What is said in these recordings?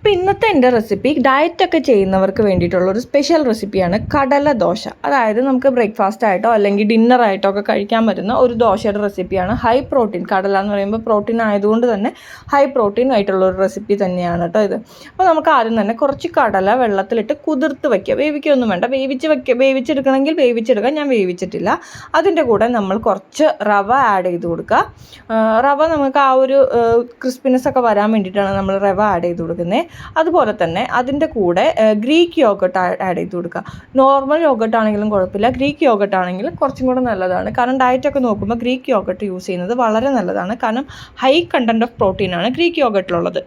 അപ്പോൾ ഇന്നത്തെ എന്റെ റെസിപ്പി ഡയറ്റൊക്കെ ചെയ്യുന്നവർക്ക് വേണ്ടിയിട്ടുള്ള ഒരു സ്പെഷ്യൽ റെസിപ്പിയാണ് കടല ദോശ. അതായത് നമുക്ക് ബ്രേക്ക്ഫാസ്റ്റ് ആയിട്ടോ അല്ലെങ്കിൽ ഡിന്നർ ആയിട്ടോ ഒക്കെ കഴിക്കാൻ പറ്റുന്ന ഒരു ദോശയുടെ റെസിപ്പിയാണ് ഹൈ പ്രോട്ടീൻ കടല എന്ന് പറയുമ്പോൾ പ്രോട്ടീൻ ആയതുകൊണ്ട് തന്നെ ഹൈ പ്രോട്ടീൻ ആയിട്ടുള്ള ഒരു റെസിപ്പി തന്നെയാണ് കേട്ടോ ഇത്. അപ്പോൾ നമുക്ക് ആദ്യം തന്നെ കുറച്ച് കടല വെള്ളത്തിലിട്ട് കുതിർത്ത് വയ്ക്കുക വേവിക്കൊന്നും വേണ്ട. വേവിച്ച് വയ്ക്കുക വേവിച്ചെടുക്കണമെങ്കിൽ വേവിച്ചെടുക്കാം. ഞാൻ വേവിച്ചിട്ടില്ല. അതിന്റെ കൂടെ നമ്മൾ കുറച്ച് റവ ആഡ് ചെയ്ത് കൊടുക്കുക. റവ നമുക്ക് ആ ഒരു ക്രിസ്പിനെസ് ഒക്കെ വരാൻ വേണ്ടിയിട്ടാണ് നമ്മൾ റവ ആഡ് ചെയ്ത് കൊടുക്കുന്നത്. അതുപോലെ തന്നെ അതിന്റെ കൂടെ ഗ്രീക്ക് യോഗട്ട് ആഡ് ചെയ്ത് കൊടുക്കുക. നോർമൽ യോഗട്ട് ആണെങ്കിലും കുഴപ്പമില്ല. ഗ്രീക്ക് യോഗട്ട് ആണെങ്കിലും കുറച്ചും കൂടെ നല്ലതാണ്. കാരണം ഡയറ്റൊക്കെ നോക്കുമ്പോൾ ഗ്രീക്ക് യോഗട്ട് യൂസ് ചെയ്യുന്നത് വളരെ നല്ലതാണ്. കാരണം ഹൈ കണ്ടന്റ് ഓഫ് പ്രോട്ടീൻ ആണ് ഗ്രീക്ക് യോഗട്ടിലുള്ളത്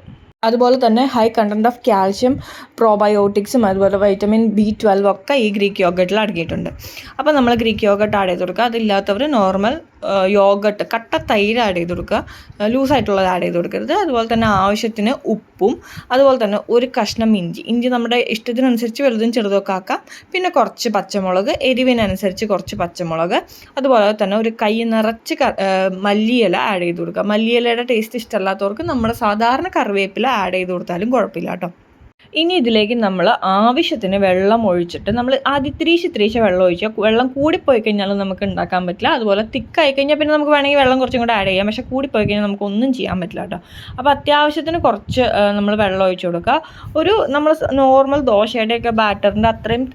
അതുപോലെ തന്നെ ഹൈ കണ്ടന്റ് ഓഫ് കാൽഷ്യം പ്രോബയോട്ടിക്സും അതുപോലെ വൈറ്റമിൻ ബി ട്വൽവ് ഒക്കെ ഈ ഗ്രീക്ക് യോഗട്ടിൽ അടങ്ങിയിട്ടുണ്ട്. അപ്പോൾ നമ്മൾ ഗ്രീക്ക് യോഗട്ട് ആഡ് ചെയ്ത് കൊടുക്കുക. അതില്ലാത്തവർ നോർമൽ യോഗട്ട് കട്ട തൈര് ആഡ് ചെയ്ത് കൊടുക്കുക. ലൂസായിട്ടുള്ളത് ആഡ് ചെയ്ത് കൊടുക്കരുത്. അതുപോലെ തന്നെ ആവശ്യത്തിന് ഉപ്പും അതുപോലെ തന്നെ ഒരു കഷ്ണം ഇഞ്ചി. ഇഞ്ചി നമ്മുടെ ഇഷ്ടത്തിനനുസരിച്ച് വലുതും ചെറുതൊക്കെ ആക്കാം. പിന്നെ കുറച്ച് പച്ചമുളക് എരിവിനനുസരിച്ച് കുറച്ച് പച്ചമുളക്. അതുപോലെ തന്നെ ഒരു കൈ നിറച്ച് മല്ലിയില ആഡ് ചെയ്ത് കൊടുക്കുക. മല്ലിയിലയുടെ ടേസ്റ്റ് ഇഷ്ടമല്ലാത്തവർക്ക് നമ്മുടെ സാധാരണ കറിവേപ്പില ആഡ് ചെയ്ത് കൊടുത്താലും കുഴപ്പമില്ല കേട്ടോ. ഇനി ഇതിലേക്ക് നമ്മൾ ആവശ്യത്തിന് വെള്ളം ഒഴിച്ചിട്ട് നമ്മൾ ആദ്യം ഇത്രീശ് ഇത്രീശ് വെള്ളം ഒഴിച്ചാൽ വെള്ളം കൂടിപ്പോയി കഴിഞ്ഞാലും നമുക്ക് ഉണ്ടാക്കാൻ പറ്റില്ല. അതുപോലെ തിക്കായി കഴിഞ്ഞാൽ പിന്നെ നമുക്ക് വേണമെങ്കിൽ വെള്ളം കുറച്ചും കൂടെ ആഡ് ചെയ്യാം. പക്ഷേ കൂടിപ്പോയി കഴിഞ്ഞാൽ നമുക്ക് ഒന്നും ചെയ്യാൻ പറ്റില്ല കേട്ടോ. അപ്പോൾ അത്യാവശ്യത്തിന് കുറച്ച് നമ്മൾ വെള്ളം ഒഴിച്ച് കൊടുക്കുക. ഒരു നമ്മൾ നോർമൽ ദോശയുടെയൊക്കെ ബാറ്ററിന്റെ അത്രയും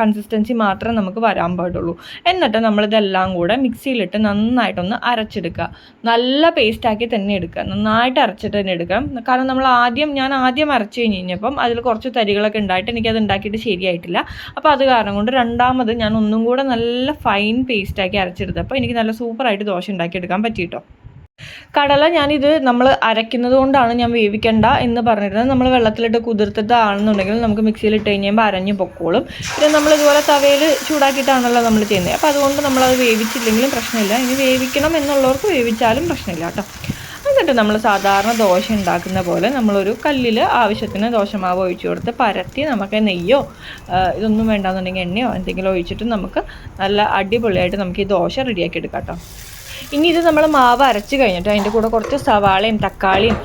കൺസിസ്റ്റൻസി മാത്രമേ നമുക്ക് വരാൻ പാടുള്ളൂ. എന്നിട്ട് നമ്മളിതെല്ലാം കൂടെ മിക്സിയിലിട്ട് നന്നായിട്ടൊന്ന് അരച്ചെടുക്കുക. നല്ല പേസ്റ്റാക്കി തന്നെ എടുക്കുക. നന്നായിട്ട് അരച്ചിട്ട് തന്നെ എടുക്കാം കാരണം നമ്മൾ ആദ്യം ഞാൻ ആദ്യം അരച്ച് കഴിഞ്ഞ് കഴിഞ്ഞപ്പം അതിൽ കുറച്ച് തരികളൊക്കെ ഉണ്ടായിട്ട് എനിക്കത് ഉണ്ടാക്കിയിട്ട് ശരിയായിട്ടില്ല. അപ്പോൾ അത് കാരണം കൊണ്ട് രണ്ടാമത് ഞാൻ ഒന്നും കൂടെ നല്ല ഫൈൻ പേസ്റ്റാക്കി അരച്ചെടുത്തപ്പോൾ എനിക്ക് നല്ല സൂപ്പറായിട്ട് ദോശ ഉണ്ടാക്കിയെടുക്കാൻ പറ്റിയിട്ടോ കടല ഞാനിത് നമ്മൾ അരയ്ക്കുന്നത് കൊണ്ടാണ് ഞാൻ വേവിക്കണ്ട എന്ന് പറഞ്ഞിരുന്നത്. നമ്മൾ വെള്ളത്തിലിട്ട് കുതിർത്തിട്ടാണെന്നുണ്ടെങ്കിൽ നമുക്ക് മിക്സിയിൽ ഇട്ട് കഴിയുമ്പോൾ അരഞ്ഞു പൊക്കോളും. പിന്നെ നമ്മൾ ഇതുപോലെ തവയിൽ ചൂടാക്കിയിട്ടാണല്ലോ നമ്മൾ ചെയ്യുന്നത്. അപ്പോൾ അതുകൊണ്ട് നമ്മളത് വേവിച്ചില്ലെങ്കിലും പ്രശ്നമില്ല. ഇനി വേവിക്കണം എന്നുള്ളവർക്ക് വേവിച്ചാലും പ്രശ്നമില്ല കേട്ടോ. എന്നിട്ട് നമ്മൾ സാധാരണ ദോശ ഉണ്ടാക്കുന്ന പോലെ നമ്മളൊരു കല്ലിൽ ആവശ്യത്തിന് ദോശമാവ് ഒഴിച്ചു കൊടുത്ത് പരത്തി നമുക്ക് നെയ്യോ ഇതൊന്നും വേണ്ടാന്നുണ്ടെങ്കിൽ എണ്ണയോ എന്തെങ്കിലും ഒഴിച്ചിട്ട് നമുക്ക് നല്ല അടിപൊളിയായിട്ട് നമുക്ക് ഈ ദോശ റെഡിയാക്കി എടുക്കാം കേട്ടോ. ഇനി ഇത് നമ്മൾ മാവ് അരച്ച് കഴിഞ്ഞിട്ട് അതിന്റെ കൂടെ കുറച്ച് സവാളയും തക്കാളിയും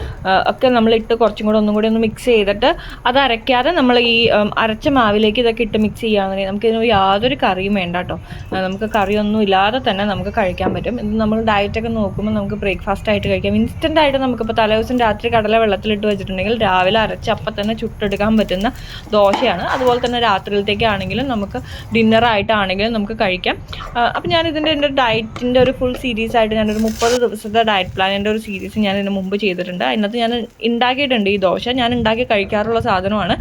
ഒക്കെ നമ്മൾ ഇട്ട് കുറച്ചും കൂടെ ഒന്നും കൂടി ഒന്ന് മിക്സ് ചെയ്തിട്ട് അത് അരയ്ക്കാതെ നമ്മൾ ഈ അരച്ച മാവിലേക്ക് ഇതൊക്കെ ഇട്ട് മിക്സ് ചെയ്യുകയാണെന്നുണ്ടെങ്കിൽ നമുക്ക് ഇതിന് യാതൊരു കറിയും വേണ്ട കേട്ടോ. നമുക്ക് കറിയൊന്നും ഇല്ലാതെ തന്നെ നമുക്ക് കഴിക്കാൻ പറ്റും. ഇത് നമ്മൾ ഡയറ്റൊക്കെ നോക്കുമ്പോൾ നമുക്ക് ബ്രേക്ക്ഫാസ്റ്റ് ആയിട്ട് കഴിക്കാം. ഇൻസ്റ്റന്റ് ആയിട്ട് നമുക്കിപ്പോൾ തലേദിവസം രാത്രി കടല വെള്ളത്തിലിട്ട് വെച്ചിട്ടുണ്ടെങ്കിൽ രാവിലെ അരച്ച് അപ്പം തന്നെ ചുട്ടെടുക്കാൻ പറ്റുന്ന ദോശയാണ്. അതുപോലെ തന്നെ രാത്രിയിലത്തേക്കാണെങ്കിലും നമുക്ക് ഡിന്നറായിട്ടാണെങ്കിലും നമുക്ക് കഴിക്കാം. അപ്പം ഞാൻ ഇതിന്റെ എന്റെ ഡയറ്റിന്റെ ഒരു ഫുൾ സീരീസ് ആയിട്ട് ഞാനൊരു മുപ്പത് ദിവസത്തെ ഡയറ്റ് പ്ലാനിന്റെ ഒരു സീരീസ് ഞാൻ ഇതിന് മുമ്പ് ചെയ്തിട്ടുണ്ട്. അതിനകത്ത് ഞാൻ ഉണ്ടാക്കിയിട്ടുണ്ട് ഈ ദോശ ഞാൻ ഉണ്ടാക്കി കഴിക്കാറുള്ള സാധനമാണ്.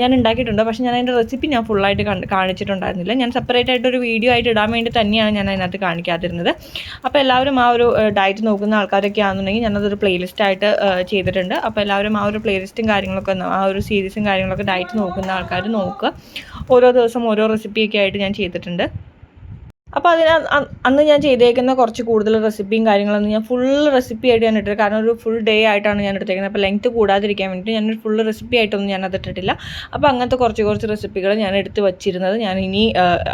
ഞാൻ ഉണ്ടാക്കിയിട്ടുണ്ട് പക്ഷേ ഞാൻ അതിന്റെ റെസിപ്പി ഞാൻ ഫുള്ളായിട്ട് കാണിച്ചിട്ടുണ്ടായിരുന്നില്ല. ഞാൻ സെപ്പറേറ്റ് ആയിട്ട് ഒരു വീഡിയോ ആയിട്ട് ഇടാൻ വേണ്ടി തന്നെയാണ് ഞാൻ അതിനകത്ത് കാണിക്കാതിരുന്നത്. അപ്പോൾ എല്ലാവരും ആ ഒരു ഡയറ്റ് നോക്കുന്ന ആൾക്കാരൊക്കെ ആണെന്നുണ്ടെങ്കിൽ ഞാനതൊരു പ്ലേലിസ്റ്റ് ആയിട്ട് ചെയ്തിട്ടുണ്ട്. അപ്പോൾ എല്ലാവരും ആ ഒരു പ്ലേലിസ്റ്റും കാര്യങ്ങളൊക്കെ ആ ഒരു സീരീസും കാര്യങ്ങളൊക്കെ ഡയറ്റ് നോക്കുന്ന ആൾക്കാർ നോക്കുക. ഓരോ ദിവസം ഓരോ റെസിപ്പിയൊക്കെ ആയിട്ട് ഞാൻ ചെയ്തിട്ടുണ്ട്. അപ്പോൾ അതിന് അന്ന് ഞാൻ ചെയ്തേക്കുന്ന കുറച്ച് കൂടുതൽ റെസിപ്പിയും കാര്യങ്ങളൊന്നും ഞാൻ ഫുൾ റെസിപ്പി ആയിട്ട് ഞാൻ ഇട്ടിട്ട് കാരണം ഒരു ഫുൾ ഡേ ആയിട്ടാണ് ഞാൻ എടുത്തേക്കുന്നത്. അപ്പോൾ ലെങ്ത് കൂടാതിരിക്കാൻ വേണ്ടിയിട്ട് ഞാനൊരു ഫുൾ റെസിപ്പി ആയിട്ടൊന്നും ഞാൻ അത് ഇട്ടിട്ടില്ല. അപ്പോൾ അങ്ങനത്തെ കുറച്ച് കുറച്ച് റെസിപ്പികൾ ഞാൻ എടുത്ത് വച്ചിരുന്നത് ഞാൻ ഇനി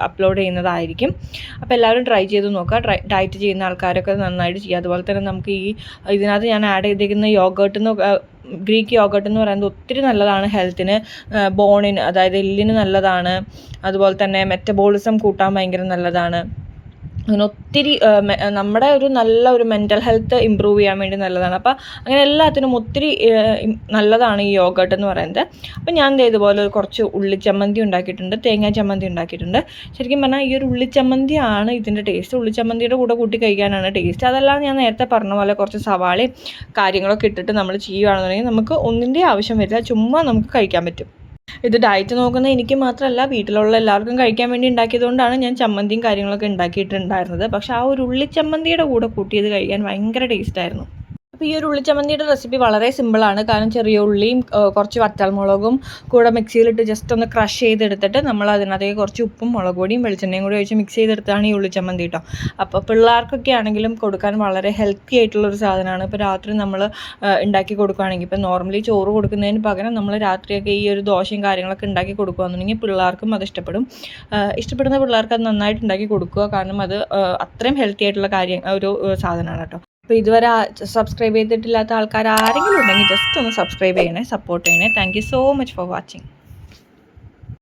അപ്ലോഡ് ചെയ്യുന്നതായിരിക്കും. അപ്പോൾ എല്ലാവരും ട്രൈ ചെയ്ത് നോക്കുക. ട്രൈ ഡയറ്റ് ചെയ്യുന്ന ആൾക്കാരൊക്കെ നന്നായിട്ട് ചെയ്യുക അതുപോലെ തന്നെ നമുക്ക് ഈ ഇതിനകത്ത് ഞാൻ ആഡ് ചെയ്തേക്കുന്ന യോഗേർട്ട് ഗ്രീക്ക് യോഗട്ട് എന്ന് പറയുന്നത് ഒത്തിരി നല്ലതാണ് ഹെൽത്തിന് ബോണിന് അതായത് എല്ലിന് നല്ലതാണ്. അതുപോലെ തന്നെ മെറ്റബോളിസം കൂട്ടാൻ ഭയങ്കര നല്ലതാണ്. അങ്ങനെ ഒത്തിരി നമ്മുടെ ഒരു നല്ല ഒരു മെന്റൽ ഹെൽത്ത് ഇമ്പ്രൂവ് ചെയ്യാൻ വേണ്ടി നല്ലതാണ്. അപ്പോൾ അങ്ങനെ എല്ലാത്തിനും ഒത്തിരി നല്ലതാണ് ഈ യോഗട്ട് എന്ന് പറയുന്നത്. അപ്പോൾ ഞാൻ ഇതുപോലെ കുറച്ച് കുറച്ച് ഉള്ളിച്ചമ്മന്തി ഉണ്ടാക്കിയിട്ടുണ്ട് തേങ്ങാ ചമ്മന്തി ഉണ്ടാക്കിയിട്ടുണ്ട്. ശരിക്കും പറഞ്ഞാൽ ഈ ഒരു ഉള്ളിച്ചമ്മന്തിയാണ് ഇതിന്റെ ടേസ്റ്റ് ഉള്ളിച്ചമ്മന്തിയുടെ കൂടെ കൂട്ടി കഴിക്കാനാണ് ടേസ്റ്റ് അതെല്ലാം ഞാൻ നേരത്തെ പറഞ്ഞ പോലെ കുറച്ച് സവാളയും കാര്യങ്ങളൊക്കെ ഇട്ടിട്ട് നമ്മൾ ചെയ്യുകയാണെന്നുണ്ടെങ്കിൽ നമുക്ക് ഒന്നിന്റെ ആവശ്യം വരില്ല. ചുമ്മാ നമുക്ക് കഴിക്കാൻ പറ്റും. ഇത് ഡയറ്റ് നോക്കുന്ന എനിക്ക് മാത്രമല്ല വീട്ടിലുള്ള എല്ലാവർക്കും കഴിക്കാൻ വേണ്ടി ഉണ്ടാക്കിയതുകൊണ്ടാണ് ഞാൻ ചമ്മന്തിയും കാര്യങ്ങളൊക്കെ ഉണ്ടാക്കിയിട്ടുണ്ടായിരുന്നത്. പക്ഷേ ആ ഒരു ഉള്ളി ചമ്മന്തിയുടെ കൂടെ കൂട്ടിയത് കഴിക്കാൻ ഭയങ്കര ടേസ്റ്റായിരുന്നു അപ്പോൾ ഈ ഒരു ഉള്ളിച്ചമ്മന്തിയുടെ റെസിപ്പി വളരെ സിമ്പിളാണ് കാരണം ചെറിയ ഉള്ളിയും കുറച്ച് വറ്റാൽമുളകും കൂടെ മിക്സിയിലിട്ട് ജസ്റ്റ് ഒന്ന് ക്രഷ് ചെയ്തെടുത്തിട്ട് നമ്മൾ അതിനകത്തേക്ക് കുറച്ച് ഉപ്പും മുളക് പൊടിയും വെളിച്ചെണ്ണയും കൂടി ഒഴിച്ച് മിക്സ് ചെയ്തെടുത്താണ് ഈ ഉള്ളിച്ചമ്മന്തി കേട്ടോ അപ്പോൾ പിള്ളേർക്കൊക്കെ ആണെങ്കിലും കൊടുക്കാൻ വളരെ ഹെൽത്തി ആയിട്ടുള്ള ഒരു സാധനമാണ്. ഇപ്പോൾ രാത്രി നമ്മൾ ഉണ്ടാക്കി കൊടുക്കുകയാണെങ്കിൽ ഇപ്പോൾ നോർമലി ചോറ് കൊടുക്കുന്നതിന് പകരം നമ്മൾ രാത്രിയൊക്കെ ഈ ഒരു ദോശയും കാര്യങ്ങളൊക്കെ ഉണ്ടാക്കി കൊടുക്കുകയാണെന്നുണ്ടെങ്കിൽ പിള്ളേർക്കും അത് ഇഷ്ടപ്പെടും. ഇഷ്ടപ്പെടുന്ന പിള്ളേർക്ക് അത് നന്നായിട്ട് ഉണ്ടാക്കി കൊടുക്കുക. കാരണം അത് അത്രയും ഹെൽത്തി ആയിട്ടുള്ള കാര്യം ഒരു സാധനമാണ് കേട്ടോ അപ്പോൾ ഇതുവരെ സബ്സ്ക്രൈബ് ചെയ്തിട്ടില്ലാത്ത ആൾക്കാർ ആരെങ്കിലും ഉണ്ടെങ്കിൽ ജസ്റ്റ് ഒന്ന് സബ്സ്ക്രൈബ് ചെയ്യണേ സപ്പോർട്ട് ചെയ്യണേ. Thank so much for watching